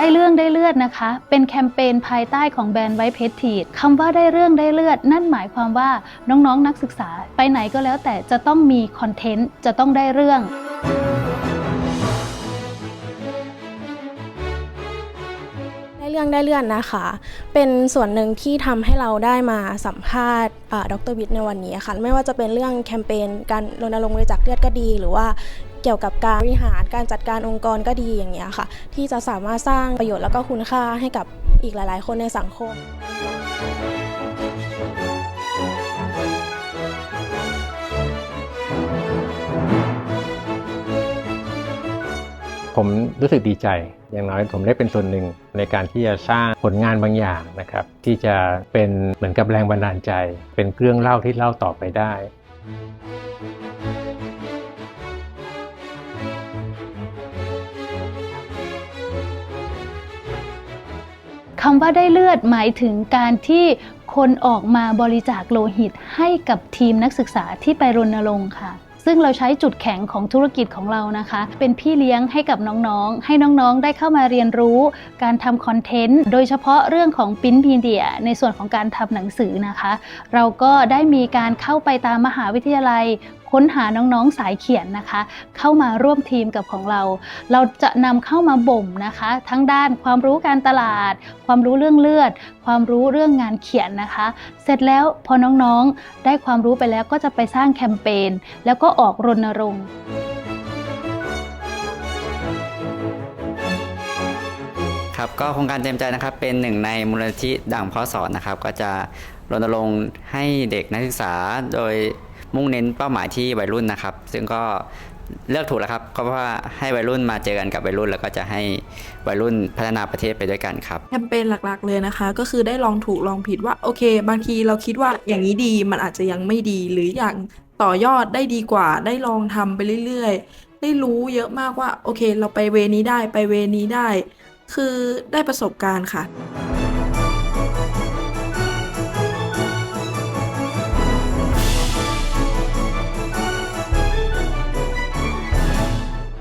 ได้เรื่องได้เลือดนะคะ เป็นแคมเปญภายใต้ของแบรนด์ไวท์เพชทีดคำว่าได้เรื่องได้เลือด นั่นหมายความว่าน้องๆนนักศึกษาไปไหนก็แล้วแต่จะต้องมีคอนเทนต์จะต้องได้เรื่อง รื่องได้เลื่อนนะคะ เป็นส่วนหนึ่งที่ทำให้เราได้มาสัมภาษณ์ดรวิทย์ในวันนี้ค่ะ ไม่ว่าจะเป็นเรื่องแคมเปญการรณรงค์บริจาคเลือดก็ดี หรือว่าเกี่ยวกับการบริหารการจัดการองค์กรก็ดีอย่างเงี้ยค่ะ ที่จะสามารถสร้างประโยชน์แล้วก็คุณค่าให้กับอีกหลาย ๆ คนในสังคม ผมรู้สึกดีใจ อย่างน้อยผมได้เป็นส่วนหนึ่งในการที่จะสร้างผลงานบางอย่างนะครับ ที่จะเป็นเหมือนกับแรงบันดาลใจ เป็นเรื่องเล่าที่เล่าต่อไปได้คำว่าได้เลือดหมายถึงการที่คนออกมาบริจาคโลหิตให้กับทีมนักศึกษาที่ไปรณรงค์ค่ะ ซึ่งเราใช้จุดแข็งของธุรกิจของเรานะคะ เป็นพี่เลี้ยงให้กับน้องๆ ให้น้องๆ ได้เข้ามาเรียนรู้ การทำคอนเทนต์ โดยเฉพาะเรื่องของปิ้นพีเดียในส่วนของการทำหนังสือนะคะ เราก็ได้มีการเข้าไปตามมหาวิทยาลัยค้นหาน้องๆสายเขียนนะคะ เข้ามาร่วมทีมกับของเรา เราจะนำเข้ามาบ่มนะคะ ทั้งด้านความรู้การตลาด ความรู้เรื่องเลือด ความรู้เรื่องงานเขียนนะคะ เสร็จแล้วพอน้องๆได้ความรู้ไปแล้วก็จะไปสร้างแคมเปญแล้วก็ออกรณรงค์ครับก็โครงการเต็มใจนะครับเป็นหนึ่งในมูลนิธิด่างพราะสอนนะครับ ก็จะรณรงค์ให้เด็กนักศึกษาโดย มุ่งเน้นเป้าหมายที่วัยรุ่นนะครับ ซึ่งก็เลือกถูกแล้วครับก็เพราะว่าให้วัยรุ่นมาเจอกันกับวัยรุ่น แล้วก็จะให้วัยรุ่นพัฒนาประเทศไปด้วยกันครับแคมเปญหลักๆเลยนะคะ ก็คือได้ลองถูกลองผิดว่าโอเค บางทีเราคิดว่าอย่างนี้ดีมันอาจจะยังไม่ดีหรืออย่างต่อยอดได้ดีกว่าได้ลองทำไปเรื่อยๆ ได้รู้เยอะมากว่าโอเค เราไปเวนี้ได้ไปเวนี้ได้ คือได้ประสบการณ์ค่ะ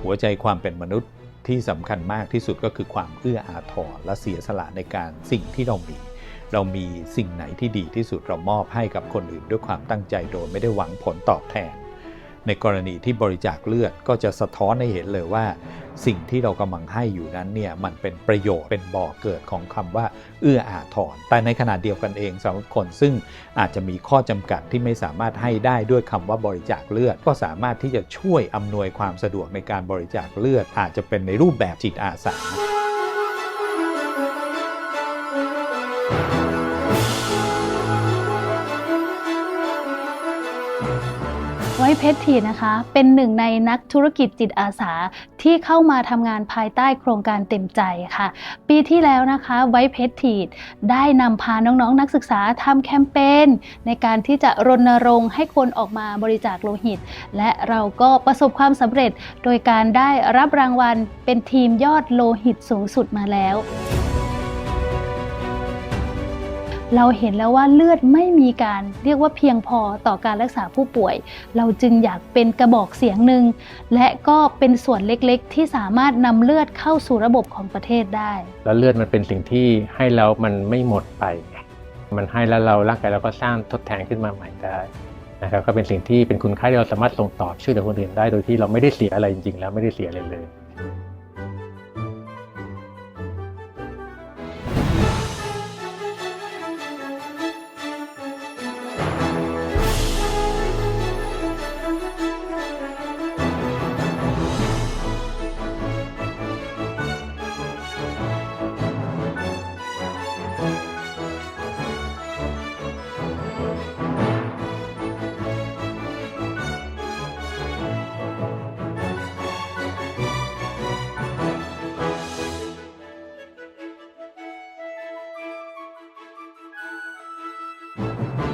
หัวใจความเป็นมนุษย์ที่สำคัญมากที่สุดก็คือความเอื้ออาทรและเสียสละในการสิ่งที่เรามี เรามีสิ่งไหนที่ดีที่สุดเรามอบให้กับคนอื่นด้วยความตั้งใจโดยไม่ได้หวังผลตอบแทน ในกรณีที่บริจาคเลือดก็จะสะท้อนให้เห็นเลยว่า สิ่งที่เรากำลังให้อยู่นั้นเนี่ยมันเป็นประโยชน์เป็นบ่อเกิดของคำว่า เอื้ออาทรแต่ในขณะเดียวกันเองสำหรับคนซึ่งอาจจะมีข้อจำกัดที่ไม่สามารถให้ได้ด้วยคำว่าบริจาคเลือด ก็สามารถที่จะช่วยอำนวยความสะดวกในการบริจาคเลือด อาจจะเป็นในรูปแบบจิตอาสา ไว้เพชรทีนะคะ เป็นหนึ่งในนักธุรกิจจิตอาสาที่เข้ามาทำงานภายใต้โครงการเต็มใจค่ะ ปีที่แล้วนะคะไว้เพชรทีได้นำพาน้องๆนนักศึกษาทำแคมเปญในการที่จะรณรงค์ให้คนออกมาบริจาคโลหิต และเราก็ประสบความสำเร็จโดยการได้รับรางวัลเป็นทีมยอดโลหิตสูงสุดมาแล้ว เราเห็นแล้วว่าเลือดไม่มีการเรียกว่าเพียงพอต่อการรักษาผู้ป่วย เราจึงอยากเป็นกระบอกเสียงหนึ่งและก็เป็นส่วนเล็กๆ ที่สามารถนำเลือดเข้าสู่ระบบของประเทศได้ แล้วเลือดมันเป็นสิ่งที่ให้แล้วมันไม่หมดไป มันให้แล้วเราร่างกายเราก็สร้างทดแทนขึ้นมาใหม่ได้นะครับก็เป็นสิ่งที่เป็นคุณค่าที่เราสามารถส่งต่อช่วยเหลือคนอื่นได้โดยที่เราไม่ได้เสียอะไรจริงๆ แล้วไม่ได้เสียอะไรเลย ผ